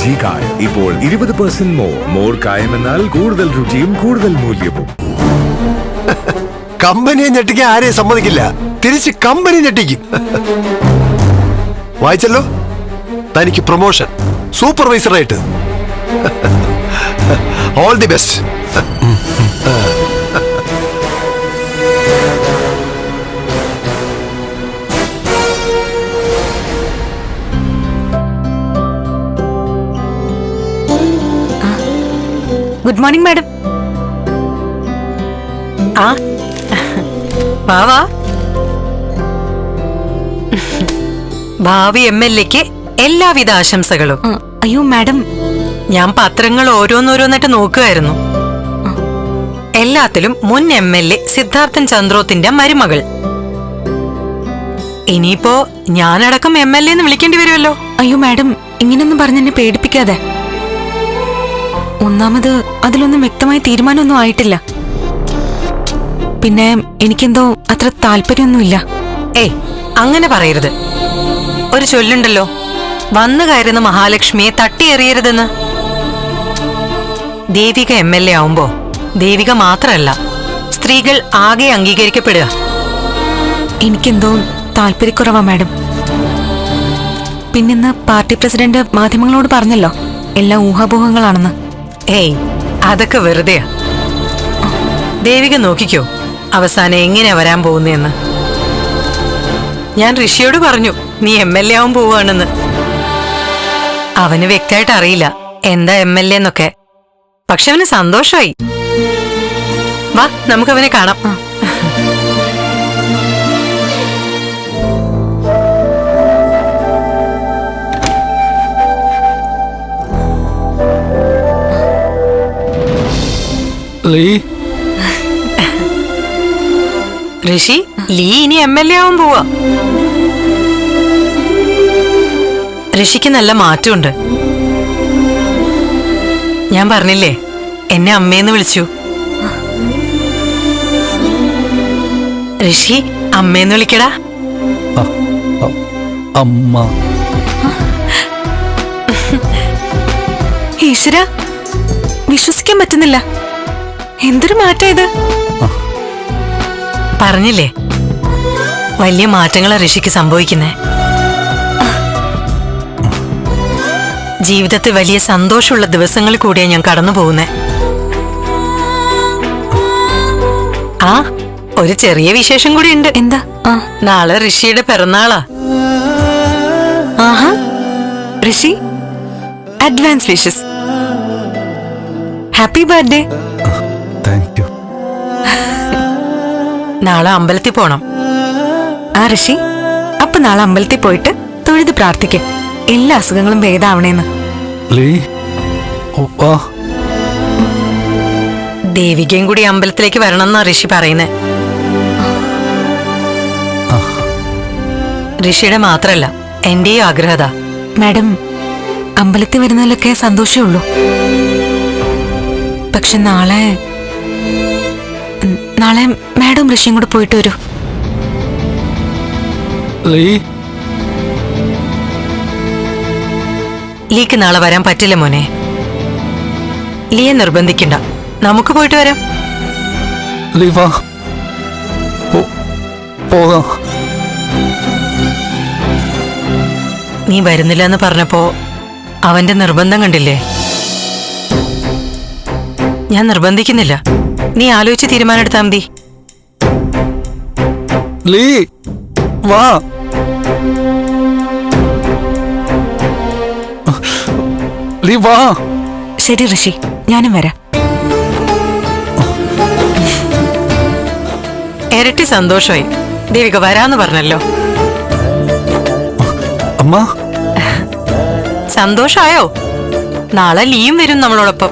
G കായം ഇപ്പോൾ ഇരുപത് പെർസെന്റ് മോർ മോർ കായം എന്നാൽ കൂടുതൽ രുചിയും കൂടുതൽ മൂല്യവും. കമ്പനിയെ ഞെട്ടിക്കാൻ ആരെയും സമ്മതിക്കില്ല. തിരിച്ച് കമ്പനി ഞെട്ടിക്കും. വായിച്ചല്ലോ? തനിക്ക് promotion സൂപ്പർവൈസറായിട്ട് all the best good morning madam. ആ വാവാ ഭാവി എം എൽ എക്ക് എല്ലാവിധ ആശംസകളും. അയ്യോ മാഡം. ഞാൻ പത്രങ്ങൾ ഓരോന്നോരോന്നിട്ട് നോക്കുമായിരുന്നു എല്ലാത്തിലും മുൻ എം എൽ എ സിദ്ധാർത്ഥൻ ചന്ദ്രോത്തിന്റെ മരുമകൾ. ഇനിയിപ്പോ ഞാനടക്കം എം എൽ എ എന്ന് വിളിക്കേണ്ടി വരുമല്ലോ. അയ്യോ മാഡം ഇങ്ങനൊന്നും പറഞ്ഞെന്നെ പേടിപ്പിക്കാതെ. ഒന്നാമത് അതിലൊന്നും വ്യക്തമായ തീരുമാനമൊന്നും ആയിട്ടില്ല. പിന്നെ എനിക്കെന്തോ അത്ര താല്പര്യമൊന്നുമില്ല. ഏയ് അങ്ങനെ പറയരുത്. ഒരു ചൊല്ലുണ്ടല്ലോ വന്നു കയറുന്ന മഹാലക്ഷ്മിയെ തട്ടിയെറിയരുതെന്ന്. ദേവിക എം എൽ എ ആവുമ്പോ ദേവിക മാത്രമല്ല സ്ത്രീകൾ ആകെ അംഗീകരിക്കപ്പെടുക. എനിക്കെന്തോ താല്പര്യക്കുറവാ മാഡം. പിന്നിന്ന് പാർട്ടി പ്രസിഡന്റ് മാധ്യമങ്ങളോട് പറഞ്ഞല്ലോ എല്ലാം ഊഹാപോഹങ്ങളാണെന്ന്. ഏയ് അതൊക്കെ വെറുതെയാ. ദേവിക നോക്കിക്കോ അവസാനം എങ്ങനെയാ വരാൻ പോകുന്നതെന്ന് ഞാൻ ഋഷിയോട് പറഞ്ഞു നീ എം എൽ എ ആവാൻ പോവാണെന്ന് അവന് വ്യക്തമായിട്ട് അറിയില്ല എന്താ എം എൽ എ എന്നൊക്കെ. പക്ഷെ അവന് സന്തോഷമായി വാ നമുക്ക് അവനെ കാണാം. ലീ ഋഷി ലീ ഇനി എം എൽ എ ആവാൻ പോവാ. ഋഷിക്ക് നല്ല മാറ്റമുണ്ട്. ഞാൻ പറഞ്ഞില്ലേ എന്നെ അമ്മയെന്ന് വിളിച്ചു. ഋഷി അമ്മയെന്ന് വിളിക്കടാ. അമ്മ. ഈശ്വര വിശ്വസിക്കാൻ പറ്റുന്നില്ല. എന്തൊരു മാറ്റം ഇത്? പറഞ്ഞില്ലേ? വലിയ മാറ്റങ്ങളാ ഋഷിക്ക് സംഭവിക്കുന്നേ. ജീവിതത്തിൽ വലിയ സന്തോഷമുള്ള ദിവസങ്ങൾ കൂടിയാ ഞാൻ കടന്നു പോകുന്നേ. ആ ഒരു ചെറിയ വിശേഷം കൂടി ഉണ്ട്. എന്താ? നാളെ ഋഷിയുടെ പിറന്നാളാ. ആഹാ. Rishi? Advance wishes. Happy birthday. Thank you നാളെ അമ്പലത്തിൽ പോണം. ആ ഋഷി അപ്പൊ നാളെ അമ്പലത്തിൽ പോയിട്ട് തൊഴുത് പ്രാർത്ഥിക്കും. എല്ലാ അസുഖങ്ങളും ഭേദാവണേന്ന്. ലീ ദേവികയും കൂടി അമ്പലത്തിലേക്ക് വരണം എന്നാ ഋഷി പറയുന്നത് ഋഷിയുടെ മാത്രല്ല എന്റെയും ആഗ്രഹത. മാഡം അമ്പലത്തിൽ വരുന്നതിലൊക്കെ സന്തോഷമേ ഉള്ളൂ. പക്ഷെ നാളെ നാളെ മാഡം ഋഷിയും കൂടെ പോയിട്ട് വരൂ. ലീ. ലീക്ക് നാളെ വരാൻ പറ്റില്ല മോനെ. ലീയെ നിർബന്ധിക്കണ്ട. നമുക്ക് പോയിട്ട് വരാം. നീ വരുന്നില്ല എന്ന് പറഞ്ഞപ്പോ അവന്റെ നിർബന്ധം കണ്ടില്ലേ? ഞാൻ നിർബന്ധിക്കുന്നില്ല. നീ ആലോചിച്ച് തീരുമാനമെടുത്താ മതി. ലീ വാ. ലീ വാ. ശരി ഋഷി. ഞാനും വരാം. ഇരട്ടി സന്തോഷമായി. ദേവിക വരാന്ന് പറഞ്ഞല്ലോ. അമ്മ. സന്തോഷായോ നാളെ ലീയും വരും നമ്മളോടൊപ്പം.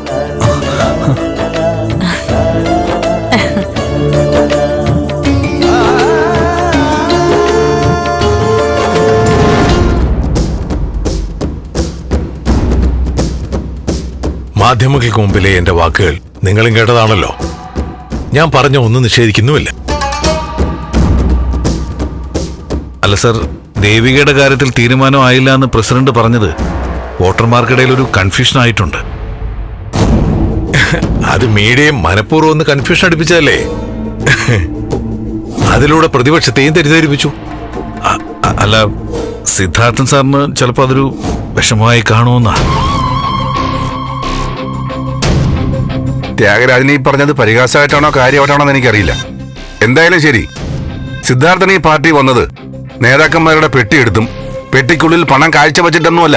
മാധ്യമങ്ങൾക്ക് മുമ്പിലെ എന്റെ വാക്കുകൾ നിങ്ങളും കേട്ടതാണല്ലോ. ഞാൻ പറഞ്ഞ ഒന്നും നിഷേധിക്കുന്നുമില്ല. അല്ല സർ ദേവികയുടെ കാര്യത്തിൽ തീരുമാനമായില്ല എന്ന് പ്രസിഡന്റ് പറഞ്ഞത് വോട്ടർമാർക്കിടയിൽ ഒരു കൺഫ്യൂഷൻ ആയിട്ടുണ്ട്. അത് മീഡിയയെ മനഃപൂർവം ഒന്ന് കൺഫ്യൂഷൻ അടിപ്പിച്ചല്ലേ അതിലൂടെ പ്രതിപക്ഷത്തെയും തെറ്റിദ്ധരിപ്പിച്ചു. അല്ല സിദ്ധാർത്ഥൻ സാറിന് ചിലപ്പോൾ അതൊരു വിഷമമായി കാണുമെന്നാ. ത്യാഗരാജൻ ഈ പറഞ്ഞത് പരിഹാസമായിട്ടാണോ കാര്യമായിട്ടാണോ എന്ന് എനിക്കറിയില്ല. എന്തായാലും ശരി. സിദ്ധാർത്ഥൻ ഈ പാർട്ടി വന്നത് നേതാക്കന്മാരുടെ പെട്ടിയെടുത്തും പെട്ടിക്കുള്ളിൽ പണം കാഴ്ചവെച്ചിട്ടൊന്നുമല്ല.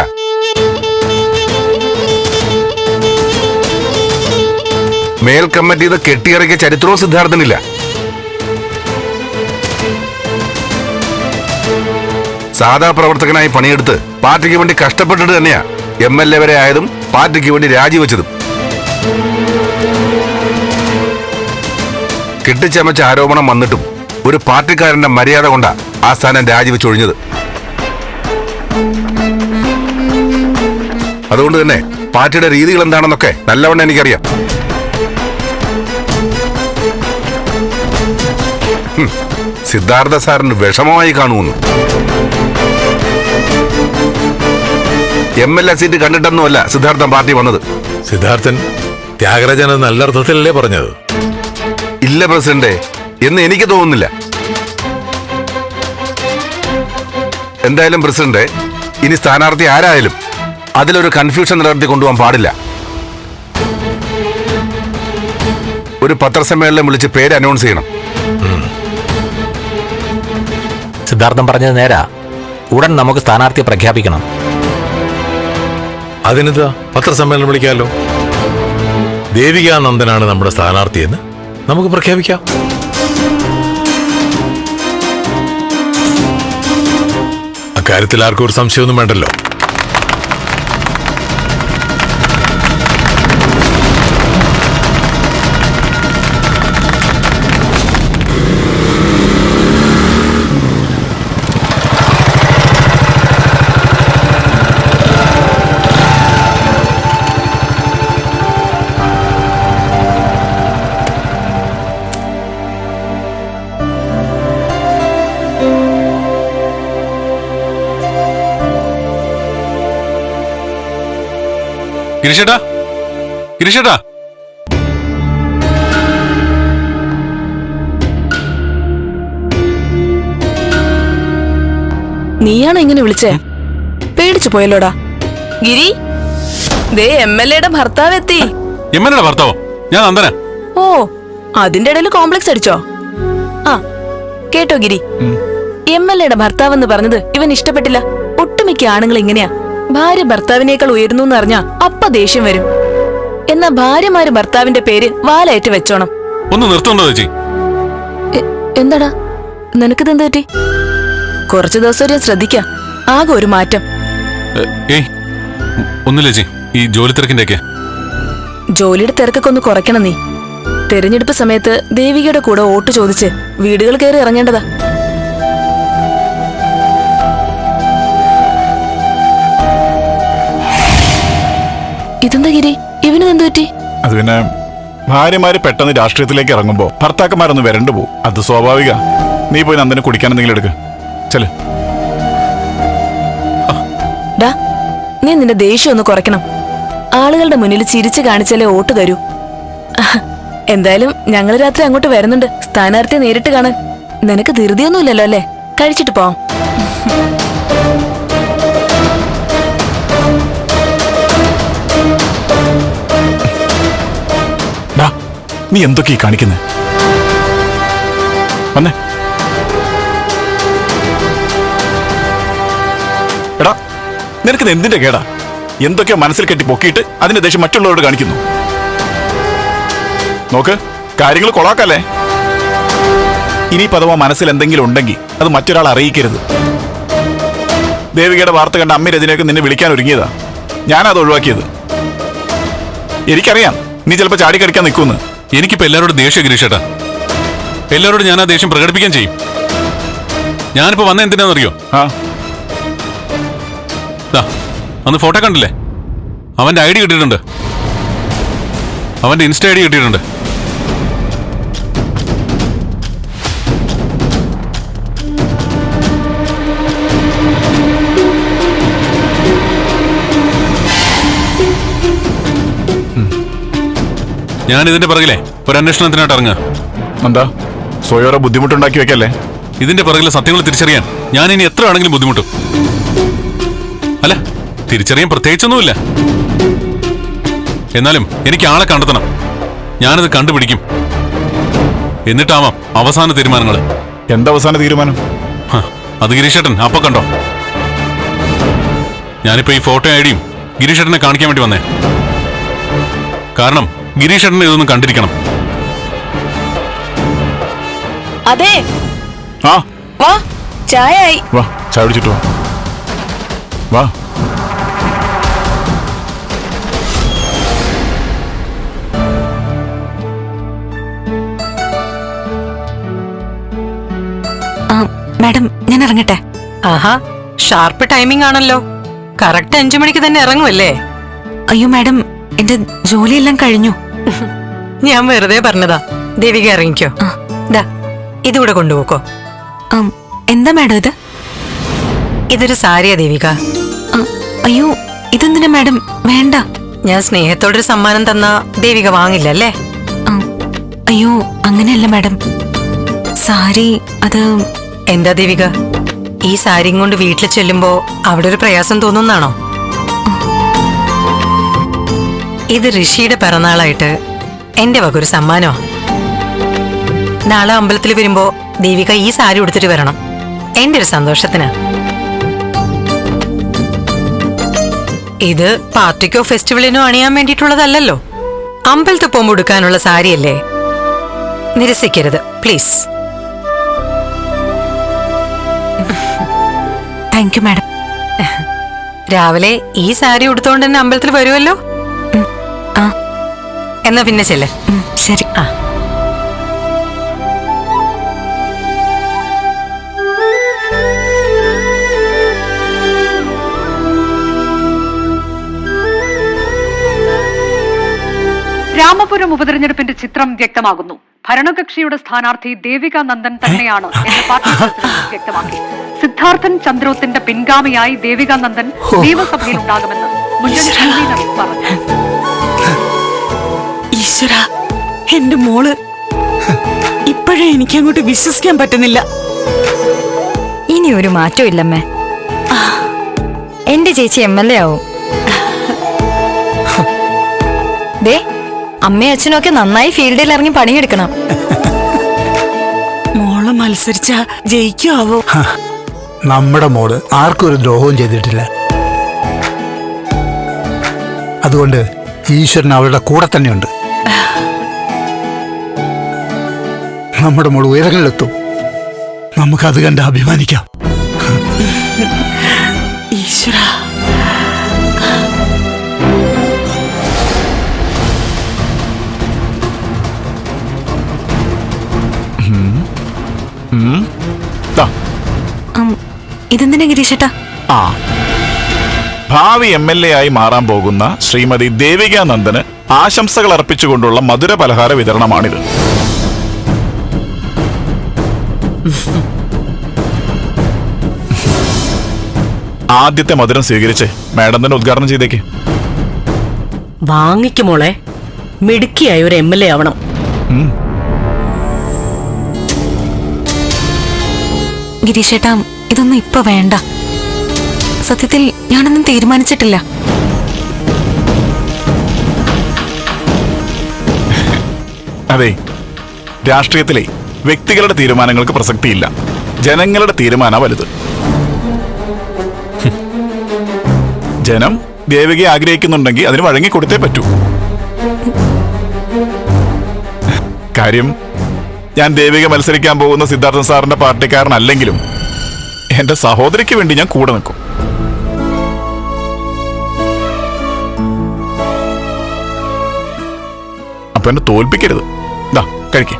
മേൽ കമ്മിറ്റി ഇത് കെട്ടിയിറക്കിയ ചരിത്രവും സിദ്ധാർത്ഥനില്ല. സാധാ പ്രവർത്തകനായി പണിയെടുത്ത് പാർട്ടിക്ക് വേണ്ടി കഷ്ടപ്പെട്ടിട്ട് തന്നെയാ എം എൽ എ വരെ ആയതും പാർട്ടിക്ക് വേണ്ടി രാജിവെച്ചതും. കെട്ടിച്ചമച്ച ആരോപണം വന്നിട്ടും ഒരു പാർട്ടിക്കാരന്റെ മര്യാദ കൊണ്ടാ ആ സ്ഥാനം രാജിവെച്ചൊഴിഞ്ഞത് അതുകൊണ്ട് തന്നെ പാർട്ടിയുടെ രീതികൾ എന്താണെന്നൊക്കെ നല്ലവണ്ണം എനിക്കറിയാം. സിദ്ധാർത്ഥ സാറിന് വിഷമമായി കാണുമെന്ന്. എം എൽ എ സീറ്റ് കണ്ടിട്ടൊന്നുമല്ല സിദ്ധാർത്ഥൻ പാർട്ടി വന്നത്. സിദ്ധാർത്ഥൻ ത്യാഗരാജൻ നല്ലർത്ഥത്തിലല്ലേ പറഞ്ഞത്? ഇല്ല പ്രസിഡന്റ് എന്ന് എനിക്ക് തോന്നുന്നില്ല. എന്തായാലും പ്രസിഡന്റ് ഇനി സ്ഥാനാർത്ഥി ആരായാലും അതിലൊരു കൺഫ്യൂഷൻ നിലനിർത്തി കൊണ്ടുപോകാൻ പാടില്ല. ഒരു പത്രസമ്മേളനം വിളിച്ച് പേര് അനൗൺസ് ചെയ്യണം. സിദ്ധാർത്ഥം പറഞ്ഞത് നേരാ. ഉടൻ നമുക്ക് സ്ഥാനാർത്ഥിയെ പ്രഖ്യാപിക്കണം. അതിനെന്താ പത്രസമ്മേളനം വിളിക്കാമല്ലോ ദേവികാനന്ദനാണ് നമ്മുടെ സ്ഥാനാർത്ഥിയെന്ന്? നമുക്ക് പ്രഖ്യാപിക്കാം. അക്കാര്യത്തിൽ ആർക്കും ഒരു സംശയമൊന്നും വേണ്ടല്ലോ. ഗിരിഷേട്ടാ ഗിരിഷേട്ടാ നീയാണ് ഇങ്ങനെ വിളിച്ചേ? പേടിച്ചു പോയല്ലോടാ. ഗിരി ദേ എം എൽ എയുടെ ഭർത്താവ് എത്തി എമ്മനയുടെ ഭർത്താവോ? ഞാൻ അന്തന ഓ അതിന്റെ ഇടയിൽ കോംപ്ലക്സ് അടിച്ചോ? ആ കേട്ടോ ഗിരി. എം എൽ എയുടെ ഭർത്താവ് എന്ന് പറഞ്ഞത് ഇവൻ ഇഷ്ടപ്പെട്ടില്ല. ഒട്ടുമിക്ക ആണുങ്ങൾ ഇങ്ങനെയാ. ഭാര്യ ഭർത്താവിനേക്കാൾ ഉയരുന്നു എന്ന് അറിഞ്ഞാ അപ്പ ദേഷ്യം വരും. എന്നാ ഭാര്യമാര് ഭർത്താവിന്റെ പേര് വാലയേറ്റ് വെച്ചോണം. ഒന്ന് നിർത്തുണ്ടോ ചേച്ചി? എന്താടാ? നിനക്കിതെന്ത് പറ്റി? കുറച്ചു ദിവസം ഒരു ശ്രദ്ധിക്കാം. ആകെ ഒരു മാറ്റം. ഏയ്. ഒന്നുമില്ല ചേച്ചി. ഈ ജോലി തിരക്കിന്റെ ഒക്കെ ജോലിയുടെ തിരക്കൊക്കെ ഒന്ന് കുറയ്ക്കണം നീ. തെരഞ്ഞെടുപ്പ് സമയത്ത് ദേവികയുടെ കൂടെ വോട്ട് ചോദിച്ച് വീടുകൾ കയറി ഇറങ്ങേണ്ടതാ. പറ്റി? അത് പിന്നെ ഭാര്യമാര് പെട്ടെന്ന് രാഷ്ട്രീയത്തിലേക്ക് ഇറങ്ങുമ്പോ ഭർത്താക്കന്മാരൊന്ന് വരണ്ടു പോകും അത് സ്വാഭാവിക. നീ പോയി നന്ദനെ കുടിക്കാൻ എന്തെങ്കിലും എടുക്ക്. ചെൽ. ഡാ നീ നിന്റെ ദേഷ്യം ഒന്ന് കുറയ്ക്കണം. ആളുകളുടെ മുന്നിൽ ചിരിച്ചു കാണിച്ചാലേ വോട്ട് തരൂ. എന്തായാലും ഞങ്ങൾ രാത്രി അങ്ങോട്ട് വരുന്നുണ്ട്. സ്ഥാനാർത്ഥിയെ നേരിട്ട് കാണാൻ. നിനക്ക് ധൃതിയൊന്നുമില്ലല്ലോ അല്ലേ? കഴിച്ചിട്ട് പോവാം. നീ എന്തൊക്കെ ഈ കാണിക്കുന്നത് വന്നേ. എടാ നിനക്ക് എന്തിന്റെ കേടാ? എന്തൊക്കെയോ മനസ്സിൽ കെട്ടി പൊക്കിയിട്ട് അതിന്റെ ദേഷ്യം മറ്റുള്ളവരോട് കാണിക്കുന്നു. നോക്ക് കാര്യങ്ങൾ കൊളാക്കല്ലേ? ഇനി പദവ മനസ്സിൽ എന്തെങ്കിലും ഉണ്ടെങ്കിൽ അത് മറ്റൊരാൾ അറിയിക്കരുത്. ദേവികയുടെ വാർത്ത കണ്ട അമ്മ രജനയൊക്കെ നിന്നെ വിളിക്കാൻ ഒരുങ്ങിയതാ. ഞാനത് ഒഴിവാക്കിയത്. എനിക്കറിയാം നീ ചിലപ്പോൾ ചാടിക്കടിക്കാൻ നിൽക്കുമെന്ന് എനിക്കിപ്പോ എല്ലാവരോടും ദേഷ്യം ഗിരീഷേട്ടാ എല്ലാവരോടും ഞാൻ ആ ദേഷ്യം പ്രകടിപ്പിക്കാൻ ചെയ്യും. ഞാനിപ്പോ വന്ന എന്തിനാണെന്നറിയോ അന്ന് ഫോട്ടോ കണ്ടില്ലേ? അവന്റെ ഐ ഡി കിട്ടിയിട്ടുണ്ട്. അവന്റെ ഇൻസ്റ്റ ഐ ഡി കിട്ടിയിട്ടുണ്ട്. ഞാൻ ഇതിന്റെ പിറകിലെ ഒരു അന്വേഷണത്തിനായിട്ട് ഇറങ്ങുക. എന്താ? സ്വയോറെ ബുദ്ധിമുട്ടുണ്ടാക്കി വെക്കല്ലേ? ഇതിന്റെ പിറകിലെ സത്യങ്ങൾ തിരിച്ചറിയാൻ ഞാൻ ഇനി എത്ര ആണെങ്കിലും ബുദ്ധിമുട്ടും. അല്ല തിരിച്ചറിയാൻ പ്രത്യേകിച്ചൊന്നുമില്ല. എന്നാലും എനിക്ക് ആളെ കണ്ടെത്തണം. ഞാനത് കണ്ടുപിടിക്കും. എന്നിട്ടാവാം അവസാന തീരുമാനങ്ങൾ. എന്താ അവസാന തീരുമാനം? അത് ഗിരീഷേട്ടൻ അപ്പൊ കണ്ടോ? ഞാനിപ്പോ ഈ ഫോട്ടോ ഐഡിയും ഗിരീഷേട്ടനെ കാണിക്കാൻ വേണ്ടി വന്നേ. കാരണം ഗിരീഷേട്ടനെ ഇതൊന്നും കണ്ടിരിക്കണം. അതെ. ആ. വാ ചായ ആയി വാ ചായ കുടിച്ചിട്ട് വാ. വാ. ആ, മാഡം ഞാൻ ഇറങ്ങട്ടെ. ആഹാ ഷാർപ്പ് ടൈമിംഗ് ആണല്ലോ. കറക്റ്റ് അഞ്ചു മണിക്ക് തന്നെ ഇറങ്ങുമല്ലേ അയ്യോ മാഡം എന്റെ ജോലിയെല്ലാം കഴിഞ്ഞു. ഞാൻ വെറുതെ പറഞ്ഞതാ. ദേവിക ഇറങ്ങിക്കോ. ദാ. ഇതുകൂടെ കൊണ്ടുപോക്കോ. ആം, എന്താ മാഡം ഇത്? ഇതൊരു സാരിയാ ദേവിക. ആ, അയ്യോ ഇതെന്തിനാ മാഡം? വേണ്ട. ഞാൻ സ്നേഹത്തോടൊരു സമ്മാനം തന്ന ദേവിക വാങ്ങില്ല അല്ലേ? ആ, അയ്യോ അങ്ങനെയല്ല മാഡം. സാരി അത് എന്താ ദേവിക? ഈ സാരിയും കൊണ്ട് വീട്ടിൽ ചെല്ലുമ്പോ അവിടെ ഒരു പ്രയാസം തോന്നുന്നാണോ? ഇത് ഋഷിയുടെ പിറന്നാളായിട്ട് എന്റെ വക ഒരു സമ്മാനമാ. നാളെ അമ്പലത്തിൽ വരുമ്പോ ദേവിക ഈ സാരി ഉടുത്തിട്ട് വരണം. എന്റെ ഒരു സന്തോഷത്തിന്. ഇത് പാർട്ടിക്കോ ഫെസ്റ്റിവലിനോ അണിയാൻ വേണ്ടിയിട്ടുള്ളതല്ലല്ലോ. അമ്പലത്തിൽ പോകുമ്പോൾ ഉടുക്കാനുള്ള സാരിയല്ലേ? നിരസിക്കരുത് പ്ലീസ്. താങ്ക് യു മാഡം രാവിലെ ഈ സാരി ഉടുത്തോണ്ട് തന്നെ അമ്പലത്തിൽ വരുമല്ലോ എന്നാ പിന്നെ ചെല്ല്. ശരി. ആ. രാമപുരം ഉപതെരഞ്ഞെടുപ്പിന്റെ ചിത്രം വ്യക്തമാകുന്നു. ഭരണകക്ഷിയുടെ സ്ഥാനാർത്ഥി ദേവിക നന്ദൻ തന്നെയാണ് എന്ന് പാർട്ടി പ്രസിഡന്റ് വ്യക്തമാക്കി. സിദ്ധാർത്ഥൻ ചന്ദ്രോത്തിന്റെ പിൻഗാമിയായി ദേവിക നന്ദൻ നിയമസഭയിൽ ഉണ്ടാകുമെന്ന് മുന്നണി കൺവീനർ പറഞ്ഞു. ഈശ്വര എന്റെ മോൾ. ഇപ്പോഴേ എനിക്ക് അങ്ങോട്ട് വിശ്വസിക്കാൻ പറ്റുന്നില്ല. ഇനി ഒരു മാറ്റവും ഇല്ലമ്മേ. എന്റെ ചേച്ചി എം എൽ എ ആവും. ദേ അമ്മയും അച്ഛനും ഒക്കെ നന്നായി ഫീൽഡിൽ ഇറങ്ങി പണിയെടുക്കണം. മോൾ മത്സരിച്ച ജയിക്കുവോ? നമ്മുടെ മോൾ ആർക്കും ഒരു ദ്രോഹവും ചെയ്തിട്ടില്ല. അതുകൊണ്ട് ഈശ്വരൻ അവളുടെ കൂടെ തന്നെയുണ്ട്. നമ്മുടെ മോൾ ഉയരങ്ങളിലെത്തും. നമുക്കത് കണ്ട് അഭിമാനിക്കാം. ഈശ്വര. ദാ, ഇതെന്തിനാ ഗിരീഷേട്ടാ? ആ. ഭാവി എം എൽ എ ആയി മാറാൻ പോകുന്ന ശ്രീമതി ദേവികാനന്ദന് ആശംസകൾ അർപ്പിച്ചുകൊണ്ടുള്ള മധുര പലഹാര വിതരണമാണിത്. ആദ്യത്തെ മധുരം സ്വീകരിച്ച് മാഡം തന്നെ ഉദ്ഘാടനം ചെയ്തേക്ക്. വാങ്ങിക്കുമോളെ മിടുക്കിയായ ഒരു എം എൽ എ ആവണം. ഗിരീഷേട്ടാ ഇതൊന്നും ഇപ്പൊ വേണ്ട. സത്യത്തിൽ ഞാനൊന്നും തീരുമാനിച്ചിട്ടില്ല. അതെ രാഷ്ട്രീയത്തിലെ വ്യക്തികളുടെ തീരുമാനങ്ങൾക്ക് പ്രസക്തിയില്ല. ജനങ്ങളുടെ തീരുമാന വലുത്. ജനം ദേവികയെ ആഗ്രഹിക്കുന്നുണ്ടെങ്കിൽ അതിന് വഴങ്ങി കൊടുത്തേ പറ്റൂ. കാര്യം ഞാൻ ദേവിക മത്സരിക്കാൻ പോകുന്ന സിദ്ധാർത്ഥൻ സാറിന്റെ പാർട്ടിക്കാരനല്ലെങ്കിലും എന്റെ സഹോദരിക്ക് വേണ്ടി ഞാൻ കൂടെ നിൽക്കും. അപ്പൊ എന്നെ തോൽപ്പിക്കരുത്. ദാ കഴിക്കേ.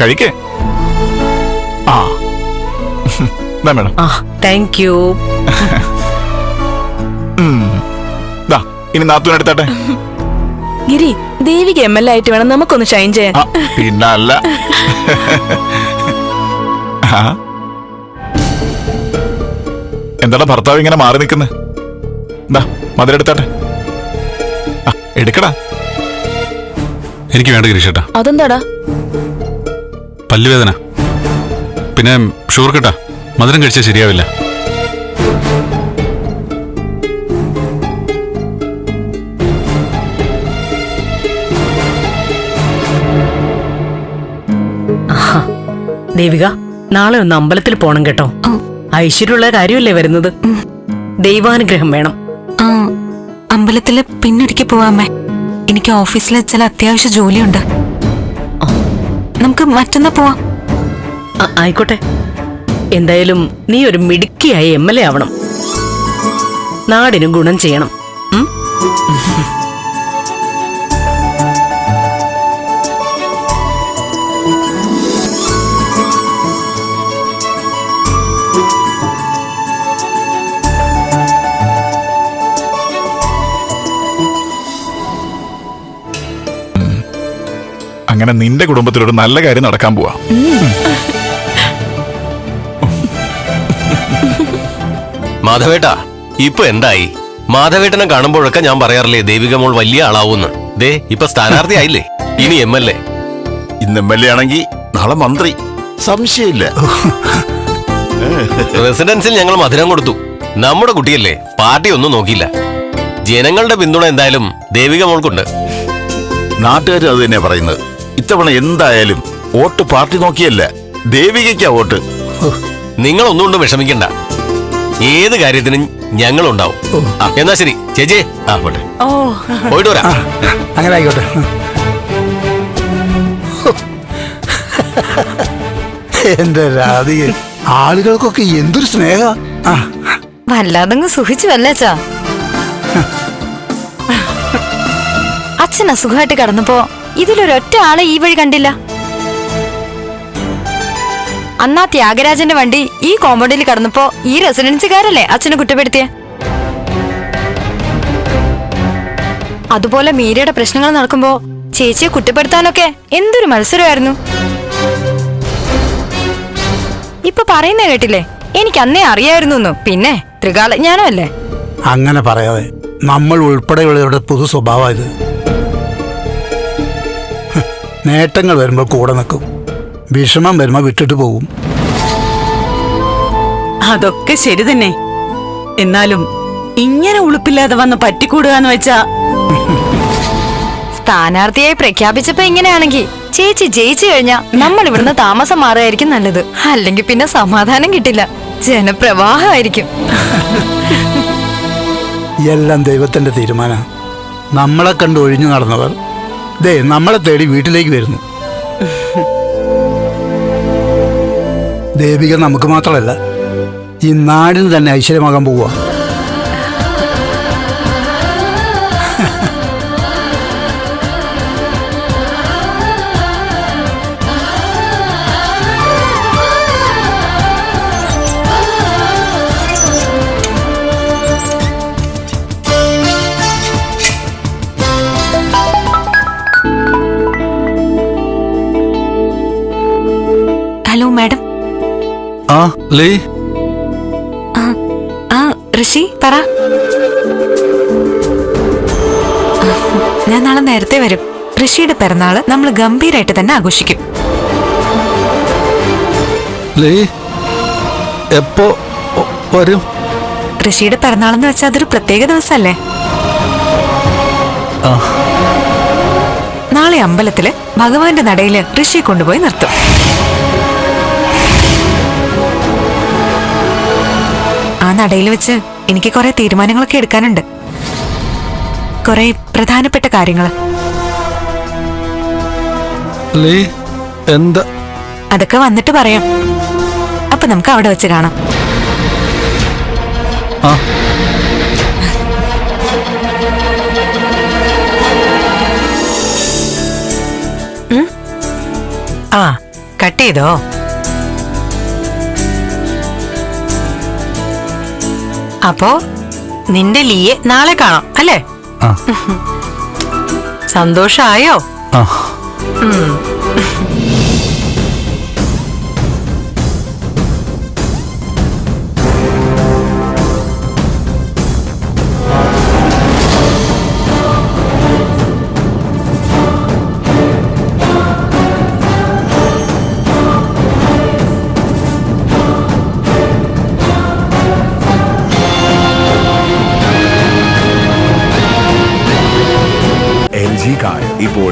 കഴിക്കേ. മേഡം. ആ താങ്ക് യു ദാ ഇനി നാത്തൂനെടുത്താട്ടെ Giri Devika M L A ആയിട്ട് വേണം. നമുക്കൊന്ന് ഷൈൻ ചെയ്യാൻ. ആ, പിന്നല്ല ആ? എന്താടാ ഭർത്താവ് ഇങ്ങനെ മാറി നിൽക്കുന്നത് എന്താ മധുരെടുത്താട്ടെ ആ എടുക്കടാ. എനിക്ക് വേണ്ട ഗിരീഷേട്ടാ. അതെന്താടാ? പല്ലുവേദന. പിന്നെ ഷുഗർ കിട്ടാ. മധുരം കഴിച്ചാൽ ശരിയാവില്ല. ദേവിക നാളെ ഒന്ന് അമ്പലത്തിൽ പോണം കേട്ടോ. ഐശ്വര്യമുള്ള കാര്യമല്ലേ വരുന്നത്? ദൈവാനുഗ്രഹം വേണം. ആ അമ്പലത്തിൽ പിന്നൊരിക്കൽ പോവാമേ. എനിക്ക് ഓഫീസിൽ ചില അത്യാവശ്യ ജോലിയുണ്ട്. നമുക്ക് മറ്റന്നാ പോവാം. ആ- ആയിക്കോട്ടെ. എന്തായാലും നീ ഒരു മിടുക്കിയായ എം എൽ എ ആവണം. നാടിന് ഗുണം ചെയ്യണം. അങ്ങനെ നിന്റെ കുടുംബത്തിലൊരു നല്ല കാര്യം നടക്കാൻ പോവാ. മാധവേട്ടാ ഇപ്പൊ എന്തായി? മാധവേട്ടനെ കാണുമ്പോഴൊക്കെ ഞാൻ പറയാറില്ലേ ദേവിക മോൾ വലിയ ആളാവൂന്ന്. ദേ ഇപ്പൊ സ്ഥാനാർത്ഥി ആയില്ലേ ഇനി എം എൽ എ. ഇന്ന് എം എൽ എ ആണെങ്കിൽ നാളെ മന്ത്രി. സംശയമില്ല. റെസിഡൻസിൽ ഞങ്ങൾ മധുരം കൊടുത്തു. നമ്മുടെ കുട്ടിയല്ലേ പാർട്ടി ഒന്നും നോക്കിയില്ല. ജനങ്ങളുടെ പിന്തുണ എന്തായാലും ദേവിക മോൾക്കുണ്ട്. നാട്ടുകാർ അത് തന്നെയാ പറയുന്നത്. ഇത്തവണ എന്തായാലും വോട്ട് പാർട്ടി നോക്കിയല്ല ദേവികയ്ക്കാ വോട്ട്. നിങ്ങൾ ഒന്നുകൊണ്ടും വിഷമിക്കണ്ട. ഏത് കാര്യത്തിനും ഞങ്ങൾ ഉണ്ടാവും എന്നാ ശരി. ചേച്ചി. ആ പോട്ടെ. ഓ. പോയിട്ട് വരാം. അങ്ങനെ ആയിക്കോട്ടെ. എന്റെ രാധിക ആളുകൾക്കൊക്കെ എന്തൊരു സ്നേഹ. വല്ലാതെ വല്ലാതങ്ങ് സുഖിച്ചു വല്ലേച്ചാ അച്ഛൻ അസുഖമായിട്ട് കടന്നപ്പോ ഇതിലൊരൊറ്റ ആളെ ഈ വഴി കണ്ടില്ല? അന്നാ ത്യാഗരാജന്റെ വണ്ടി ഈ കോമ്പൗണ്ടിൽ കടന്നപ്പോ ഈ റെസിഡൻസുകാരല്ലേ അച്ഛനെ കുറ്റപ്പെടുത്തിയ? അതുപോലെ മീരയുടെ പ്രശ്നങ്ങൾ നടക്കുമ്പോ ചേച്ചിയെ കുറ്റപ്പെടുത്താനൊക്കെ എന്തൊരു മത്സരമായിരുന്നു. ഇപ്പൊ പറയുന്ന കേട്ടില്ലേ? എനിക്ക് അന്നേ അറിയായിരുന്നു പിന്നെ ത്രികാലജ്ഞാനം അല്ലേ അങ്ങനെ പറയാതെ നമ്മൾ ഉൾപ്പെടെയുള്ളവരുടെ പൊതു സ്വഭാവം ഇത് നേട്ടങ്ങൾ വരുമ്പോൾ കൂടെ നിൽക്കും. വിഷമം വരുമ്പോ വിട്ടിട്ട് പോകും അതൊക്കെ ശരി തന്നെ. എന്നാലും ഇങ്ങനെ ഉളുപ്പില്ലാതെ വന്ന് പറ്റിക്കൂടുക എന്ന് വെച്ചാ സ്ഥാനാർത്ഥിയായി പ്രഖ്യാപിച്ചപ്പോ ഇങ്ങനെയാണെങ്കിൽ ചേച്ചി ജയിച്ചു കഴിഞ്ഞാ നമ്മൾ ഇവിടുന്ന് താമസം മാറുകയായിരിക്കും നല്ലത്. അല്ലെങ്കിൽ പിന്നെ സമാധാനം കിട്ടില്ല. ജനപ്രവാഹമായിരിക്കും. എല്ലാം ദൈവത്തിന്റെ തീരുമാന. നമ്മളെ കണ്ട് ഒഴിഞ്ഞു നടന്നവർ ദേ നമ്മളെ തേടി വീട്ടിലേക്ക് വരുന്നു. ദേവിക നമുക്ക് മാത്രമല്ല ഈ നാടിന് തന്നെ ഐശ്വര്യമാകാൻ പോവുക. ലേ? ആ ഋഷി പറ. ഞാൻ നാളെ നേരത്തെ വരും. ഋഷിയുടെ പിറന്നാൾ നമ്മൾ ഗംഭീരായിട്ട് തന്നെ ആഘോഷിക്കും. ലേ എപ്പോ വരും? ഋഷിയുടെ പിറന്നാളെന്ന് വെച്ചാൽ അതൊരു പ്രത്യേക ദിവസമല്ലേ നാളെ അമ്പലത്തിൽ ഭഗവാന്റെ നടയിൽ ഋഷിയെ കൊണ്ടുപോയി നിർത്തും. നടയിൽ വെച്ച് എനിക്ക് കുറെ തീരുമാനങ്ങളൊക്കെ എടുക്കാനുണ്ട്. കുറെ പ്രധാനപ്പെട്ട കാര്യങ്ങൾ. അതൊക്കെ വന്നിട്ട് പറയാം. അപ്പൊ നമുക്ക് അവിടെ വെച്ച് കാണാം. ആ. ആ കട്ട് ചെയ്തോ? അപ്പോ നിന്റെ ലീയെ നാളെ കാണാം അല്ലേ? സന്തോഷായോ? ഉം.